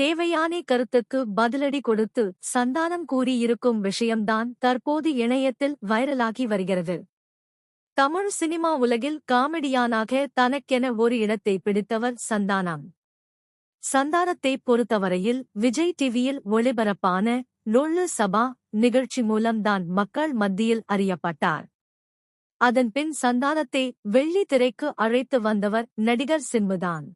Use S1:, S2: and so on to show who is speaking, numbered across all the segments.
S1: தேவையான கருத்துக்கு பதிலடி கொடுத்து சந்தானம் கூறியிருக்கும் விஷயம்தான் தற்போது இணையத்தில் வைரலாகி வருகிறது. தமிழ் சினிமா உலகில் காமெடியானாக தனக்கென ஒரு இடத்தை பிடித்தவர் சந்தானம். சந்தானத்தை பொறுத்தவரையில் விஜய் டிவியில் ஒளிபரப்பான லொள்ளு சபா நிகழ்ச்சி மூலம்தான் மக்கள் மத்தியில் அறியப்பட்டார். அதன் பின் சந்தானத்தை வெள்ளி திரைக்கு அழைத்து வந்தவர் நடிகர் சிம்புதான்.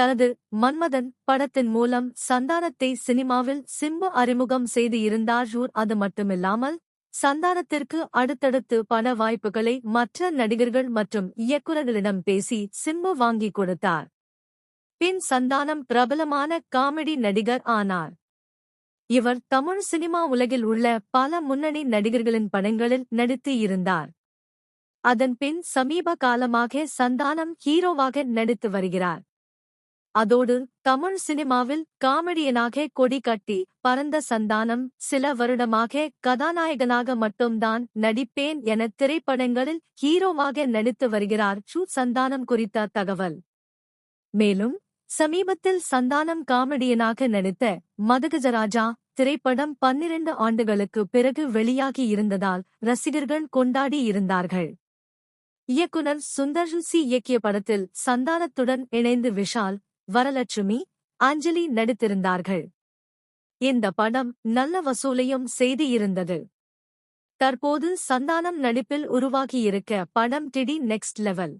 S1: தனது மன்மதன் படத்தின் மூலம் சந்தானத்தை சினிமாவில் சிம்பு அறிமுகம் செய்து இருந்தார் ஜூர் அது மட்டுமில்லாமல் சந்தானத்திற்கு அடுத்தடுத்து பல வாய்ப்புகளை மற்ற நடிகர்கள் மற்றும் இயக்குநர்களிடம் பேசி சிம்பு வாங்கிக் கொடுத்தார். பின் சந்தானம் பிரபலமான காமெடி நடிகர் ஆனார். இவர் தமிழ் சினிமா உலகில் உள்ள பல முன்னணி நடிகர்களின் படங்களில் நடித்து இருந்தார். அதன் பின் சமீப காலமாக சந்தானம் ஹீரோவாக நடித்து வருகிறார். அதோடு தமிழ் சினிமாவில் காமெடியனாக கொடி கட்டி பரந்த சந்தானம் சில வருடமாக கதாநாயகனாக மட்டும்தான் நடிப்பேன் என திரைப்படங்களில் ஹீரோவாக நடித்து வருகிறார் சு. சந்தானம் குறித்த தகவல். மேலும் சமீபத்தில் சந்தானம் காமெடியனாக நடித்த மதகஜராஜா திரைப்படம் பன்னிரண்டு ஆண்டுகளுக்கு பிறகு வெளியாகி இருந்ததால் ரசிகர்கள் கொண்டாடி இருந்தார்கள். இயக்குனர் சுந்தர் சி. இயக்கிய படத்தில் சந்தானத்துடன் இணைந்து விஷால் வரலட்சுமி அஞ்சலி நடித்திருந்தார்கள். இந்த படம் நல்ல வசூலையும் செய்து இருந்தது தற்போது சந்தானம் நடிப்பில் உருவாகியிருக்க படம் டிடி நெக்ஸ்ட் லெவல்.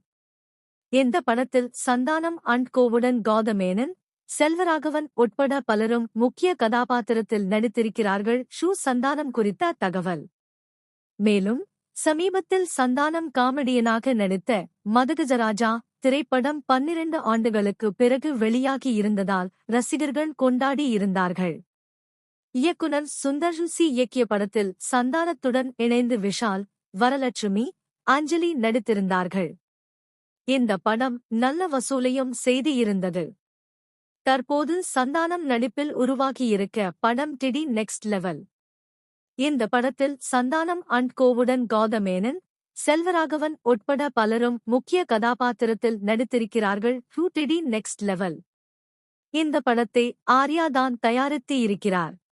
S1: இந்த படத்தில் சந்தானம் அண்ட் கோவுடன் கௌதமேனன் செல்வராகவன் உட்பட பலரும் முக்கிய கதாபாத்திரத்தில் நடித்திருக்கிறார்கள் ஷூ சந்தானம் குறித்த தகவல். மேலும் சமீபத்தில் சந்தானம் காமெடியனாக நடித்த மதகஜராஜா திரைப்படம் பன்னிரண்டு ஆண்டுகளுக்கு பிறகு வெளியாகி இருந்ததால் ரசிகர்கள் கொண்டாடி இருந்தார்கள். இயக்குனர் சுந்தர் சி இயக்கிய படத்தில் சந்தானத்துடன் இணைந்து விஷால் வரலட்சுமி அஞ்சலி நடித்திருந்தார்கள். இந்த படம் நல்ல வசூலையும் செய்து இருந்தது தற்போது சந்தானம் நடிப்பில் உருவாகியிருக்க படம் டிடி நெக்ஸ்ட் லெவல். இந்த படத்தில் சந்தானம் அண்ட் கோவுடன் கௌதமேனன் செல்வராகவன் உட்பட பலரும் முக்கிய கதாபாத்திரத்தில் நடித்திருக்கிறார்கள். ஹூ டிடி நெக்ஸ்ட் லெவல். இந்த படத்தை ஆர்யா தான் தயாரித்து இருக்கிறார்.